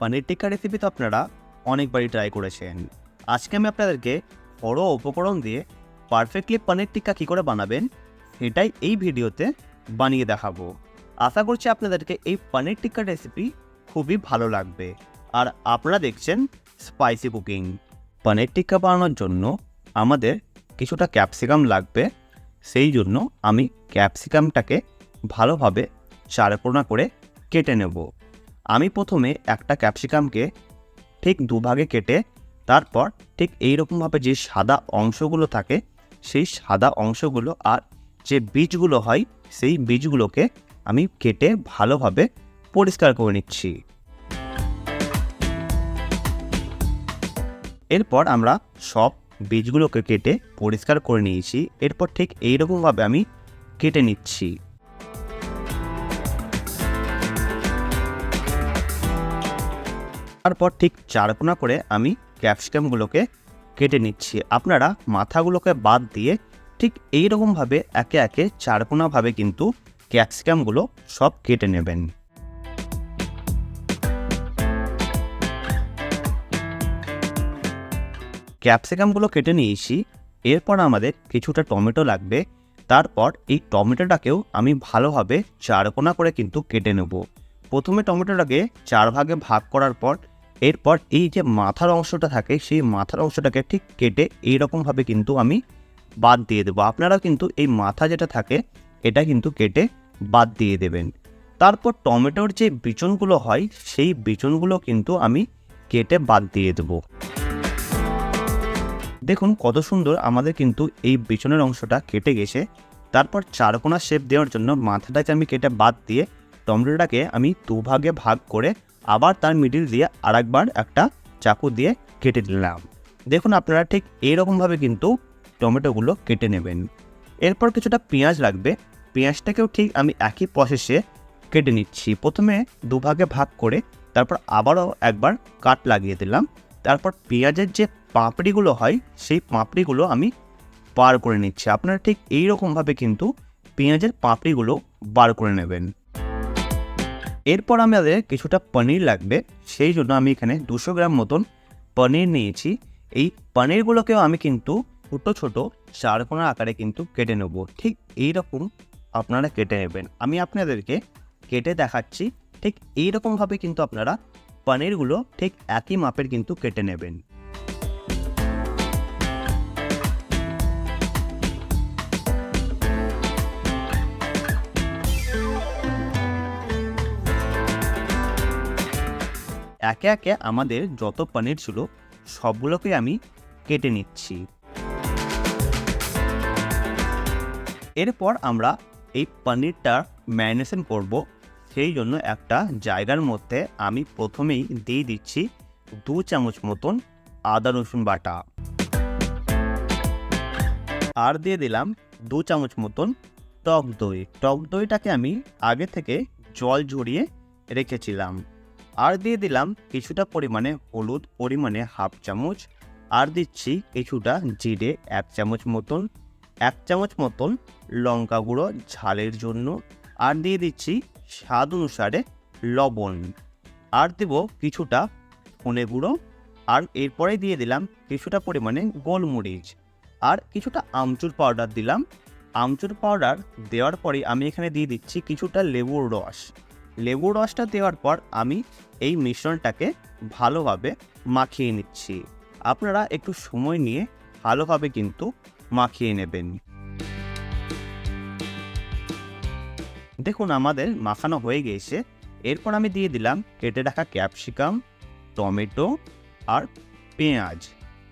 Paneer tikka recipe তো আপনারা অনেকবারই ট্রাই করেছেন। আজকে আমি আপনাদেরকে বড় উপকরণ দিয়ে পারফেক্টলি পানির টিক্কা কী করে বানাবেন সেটাই এই ভিডিওতে বানিয়ে দেখাবো। আশা করছি আপনাদেরকে এই পানির টিক্কা রেসিপি খুবই ভালো লাগবে। আর আপনারা দেখছেন স্পাইসি কুকিং পনির টিক্কা বানানোর জন্য আমাদের কিছুটা ক্যাপসিকাম লাগবে। সেই জন্য আমি ক্যাপসিকামটাকে ভালোভাবে চারকোনা করে কেটে নেব। আমি প্রথমে একটা ক্যাপসিকামকে ঠিক দুভাগে কেটে, তারপর ঠিক এই রকমভাবে যে সাদা অংশগুলো থাকে, সেই সাদা অংশগুলো আর যে বীজগুলো হয়, সেই বীজগুলোকে আমি কেটে ভালোভাবে পরিষ্কার করে নিচ্ছি। এরপর আমরা সব বীজগুলোকে কেটে পরিষ্কার করে নিয়েছি। এরপর ঠিক এই রকমভাবে আমি কেটে নিচ্ছি। তারপর ঠিক চারকোনা করে আমি ক্যাপসিকামগুলোকে কেটে নিচ্ছি। আপনারা মাথাগুলোকে বাদ দিয়ে ঠিক এই রকমভাবে একে একে চারকোনাভাবে কিন্তু ক্যাপসিকামগুলো সব কেটে নেবেন। ক্যাপসিকামগুলো কেটে নিয়েছি, এরপর আমাদের কিছুটা টমেটো লাগবে, তারপর এই টমেটোটাকেও আমি ভালোভাবে চারকোনা করে কিন্তু কেটে নেব। প্রথমে টমেটোটাকে চার ভাগে ভাগ করার পর এরপর এই যে মাথার অংশটা থাকে, সেই মাথার অংশটাকে ঠিক কেটে এইরকমভাবে কিন্তু আমি বাদ দিয়ে দেবো। আপনারা কিন্তু এই মাথা যেটা থাকে, এটা কিন্তু কেটে বাদ দিয়ে দেবেন। তারপর টমেটোর যে বিচনগুলো হয়, সেই বিচনগুলো কিন্তু আমি কেটে বাদ দিয়ে দেবো। দেখুন কত সুন্দর আমাদের কিন্তু এই বিচনের অংশটা কেটে গেছে। তারপর চারকোনা শেপ দেওয়ার জন্য মাথাটাকে আমি কেটে বাদ দিয়ে টমেটোটাকে আমি দুভাগে ভাগ করে আবার তার মিডিল দিয়ে আরেকবার একটা চাকু দিয়ে কেটে নিলাম। দেখুন আপনারা ঠিক এইরকমভাবে কিন্তু টমেটোগুলো কেটে নেবেন। এরপর কিছুটা পেঁয়াজ লাগবে। পেঁয়াজটাকেও ঠিক আমি একই প্রসেসে কেটে নিচ্ছি। প্রথমে দুভাগে ভাগ করে তারপর আবারও একবার কাট লাগিয়ে দিলাম। তারপর পেঁয়াজের যে পাঁপড়িগুলো হয়, সেই পাঁপড়িগুলো আমি বার করে নিচ্ছি। আপনারা ঠিক এই রকমভাবে কিন্তু পেঁয়াজের পাপড়িগুলো বার করে নেবেন। এরপর আমাদের কিছুটা পনির লাগবে। সেই জন্য আমি এখানে দুশো গ্রাম মতন পনির নিয়েছি। এই পনিরগুলোকেও আমি কিন্তু ছোটো ছোটো চারকোনা আকারে কিন্তু কেটে নেব। ঠিক এই রকম আপনারা কেটে নেবেন। আমি আপনাদেরকে কেটে দেখাচ্ছি। ঠিক এই রকমভাবে কিন্তু আপনারা পনিরগুলো ঠিক একই মাপের কিন্তু কেটে নেবেন। একে একে আমাদের যত পনির ছিল সবগুলোকে আমি কেটে নিচ্ছি। এরপর আমরা এই পনিরটা ম্যারিনেশন করব। সেই জন্য একটা জায়গার মধ্যে আমি প্রথমেই দিয়ে দিচ্ছি দু চামচ মতন আদা রসুন বাটা। আর দিয়ে দিলাম দু চামচ মতন টক দই। টক দইটাকে আমি আগে থেকে জল ঝরিয়ে রেখেছিলাম। আর দিয়ে দিলাম কিছুটা পরিমাণে হলুদ পরিমাণে হাফ চামচ। আর দিচ্ছি কিছুটা জিরে এক চামচ মতন, এক চামচ মতন লঙ্কা গুঁড়ো ঝালের জন্য। আর দিয়ে দিচ্ছি স্বাদ অনুসারে লবণ। আর দেব কিছুটা ধনে গুঁড়ো। আর এরপরে দিয়ে দিলাম কিছুটা পরিমাণে গোলমরিচ। আর কিছুটা আমচুর পাউডার দিলাম। আমচুর পাউডার দেওয়ার পরে আমি এখানে দিয়ে দিচ্ছি কিছুটা লেবুর রস। লেবুর রসটা দেওয়ার পর আমি এই মিশ্রণটাকে ভালোভাবে মাখিয়ে নিচ্ছি। আপনারা একটু সময় নিয়ে ভালোভাবে কিন্তু মাখিয়ে নেবেন। দেখুন, আমাদের মাখানো হয়ে গিয়েছে। এরপর আমি দিয়ে দিলাম কেটে রাখা ক্যাপসিকাম, টমেটো আর পেঁয়াজ।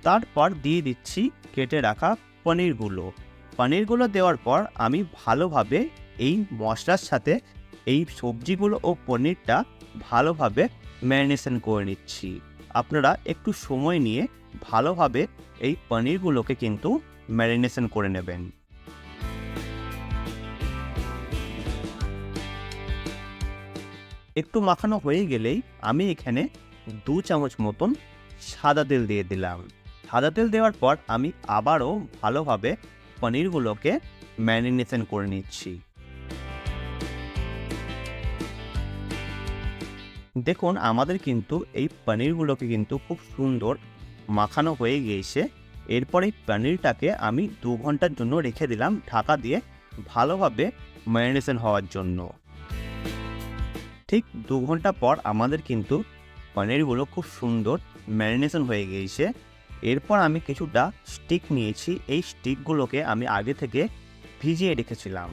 তারপর দিয়ে দিচ্ছি কেটে রাখা পনিরগুলো। পনিরগুলো দেওয়ার পর আমি ভালোভাবে এই মশলার সাথে এই সবজিগুলো ও পনিরটা ভালোভাবে ম্যারিনেশন করে নিচ্ছি। আপনারা একটু সময় নিয়ে ভালোভাবে এই পনিরগুলোকে কিন্তু ম্যারিনেশন করে নেবেন। একটু মাখানো হয়ে গেলেই আমি এখানে দু চামচ মতন সাদা তেল দিয়ে দিলাম। সাদা তেল দেওয়ার পর আমি আবারও ভালোভাবে পনিরগুলোকে ম্যারিনেশন করে নিচ্ছি। দেখুন, আমাদের কিন্তু এই পনিরগুলোকে কিন্তু খুব সুন্দর মাখানো হয়ে গিয়েছে। এরপর এই পনিরটাকে আমি দু ঘণ্টার জন্য রেখে দিলাম ঢাকা দিয়ে ভালোভাবে ম্যারিনেশন হওয়ার জন্য। ঠিক দু ঘণ্টা পর আমাদের কিন্তু পনিরগুলো খুব সুন্দর ম্যারিনেশন হয়ে গিয়েছে। এরপর আমি কিছুটা স্টিক নিয়েছি, এই স্টিকগুলোকে আমি আগে থেকে ভিজিয়ে রেখেছিলাম।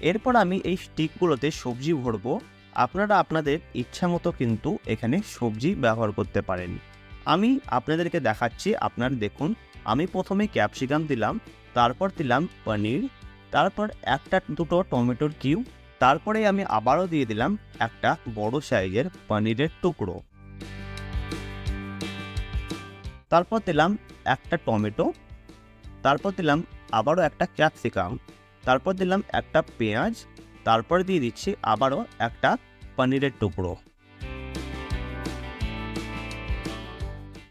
এরপর আমি এই স্টিকগুলোতে সবজি ভরবো। আপনারা আপনাদের ইচ্ছা মতো কিন্তু এখানে সবজি ব্যবহার করতে পারেন। আমি আপনাদেরকে দেখাচ্ছি, আপনারা দেখুন, আমি প্রথমে ক্যাপসিকাম দিলাম, তারপর দিলাম পনির, তারপর একটা দুটো টমেটোর কিউ, তারপরে আমি আবারও দিয়ে দিলাম একটা বড় সাইজের পনিরের টুকরো। তারপর দিলাম একটা টমেটো, তারপর দিলাম আবারও একটা ক্যাপসিকাম, তারপর দিলাম একটা পেঁয়াজ তারপর দিয়ে দিচ্ছি আবারও একটা পনিরের টুকরো।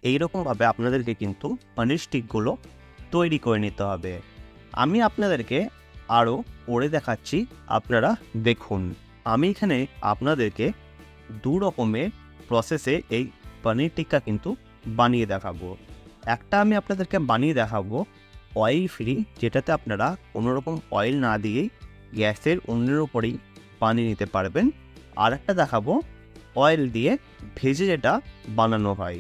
এইরকমভাবে আপনাদেরকে কিন্তু পনির স্টিকগুলো তৈরি করে নিতে হবে। আমি আপনাদেরকে আরও করে দেখাচ্ছি, আপনারা দেখুন। আমি এখানে আপনাদেরকে দু রকমের প্রসেসে এই পনির টিক্কা কিন্তু বানিয়ে দেখাবো। একটা আমি আপনাদেরকে বানিয়ে দেখাবো অয়েল ফ্রি যেটাতে আপনারা কোনো রকম অয়েল না দিয়েই গ্যাসের অন্যের উপরেই পানি নিতে পারবেন। আর একটা দেখাবো অয়েল দিয়ে ভেজে যেটা বানানো হয়।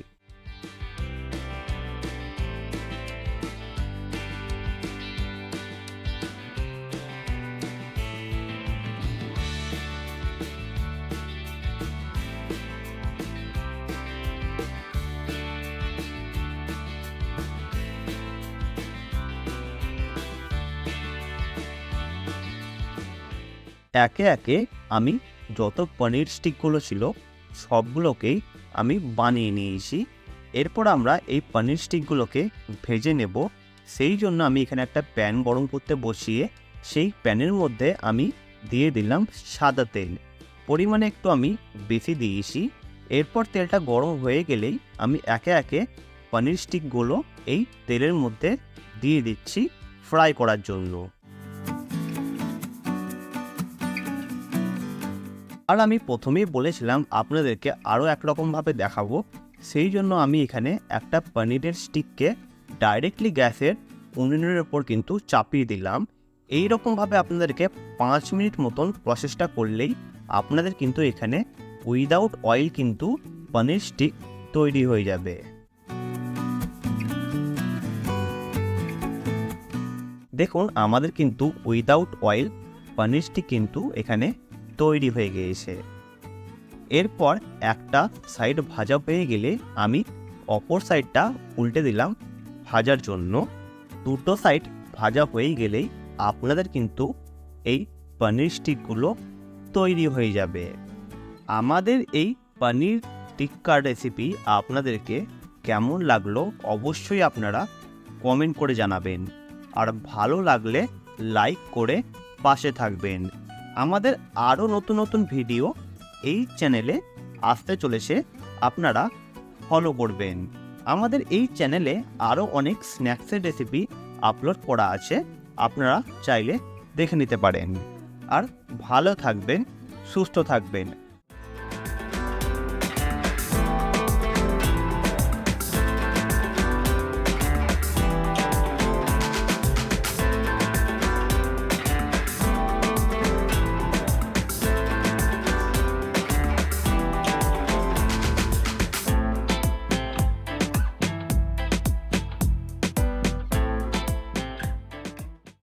একে একে আমি যত পনির স্টিকগুলো ছিল, সবগুলোকেই আমি বানিয়ে নিয়েছি। এরপর আমরা এই পনির স্টিকগুলোকে ভেজে নেব। সেই জন্য আমি এখানে একটা প্যান গরম করতে বসিয়ে, সেই প্যানের মধ্যে আমি দিয়ে দিলাম সাদা তেল। পরিমাণে একটু আমি বেশি দিয়েছি। এরপর তেলটা গরম হয়ে গেলেই আমি একে একে পনির স্টিকগুলো এই তেলের মধ্যে দিয়ে দিচ্ছি ফ্রাই করার জন্য। আর আমি প্রথমেই বলেছিলাম আপনাদেরকে আরও একরকমভাবে দেখাবো। সেই জন্য আমি এখানে একটা পনিরের স্টিককে ডাইরেক্টলি গ্যাসের উনুনের ওপর কিন্তু চাপিয়ে দিলাম। এই রকমভাবে আপনাদেরকে পাঁচ মিনিট মতন প্রসেসটা করলেই আপনাদের কিন্তু এখানে উইদাউট অয়েল কিন্তু পনির স্টিক তৈরি হয়ে যাবে। দেখুন, আমাদের কিন্তু উইদাউট অয়েল পনির স্টিক কিন্তু এখানে তৈরি হয়ে গিয়েছে। এরপর একটা সাইড ভাজা হয়ে গেলে আমি অপর সাইডটা উল্টে দিলাম ভাজার জন্য। দুটো সাইড ভাজা হয়ে গেলেই আপনাদের কিন্তু এই পনির স্টিকগুলো তৈরি হয়ে যাবে। আমাদের এই পনির টিক্কা রেসিপি আপনাদেরকে কেমন লাগল অবশ্যই আপনারা কমেন্ট করে জানাবেন। আর ভালো লাগলে লাইক করে পাশে থাকবেন। আমাদের আরও নতুন নতুন ভিডিও এই চ্যানেলে আসতে চলেছে, আপনারা ফলো করবেন। আমাদের এই চ্যানেলে আরও অনেক স্ন্যাক্সের রেসিপি আপলোড করা আছে, আপনারা চাইলে দেখে নিতে পারেন। আর ভালো থাকবেন, সুস্থ থাকবেন।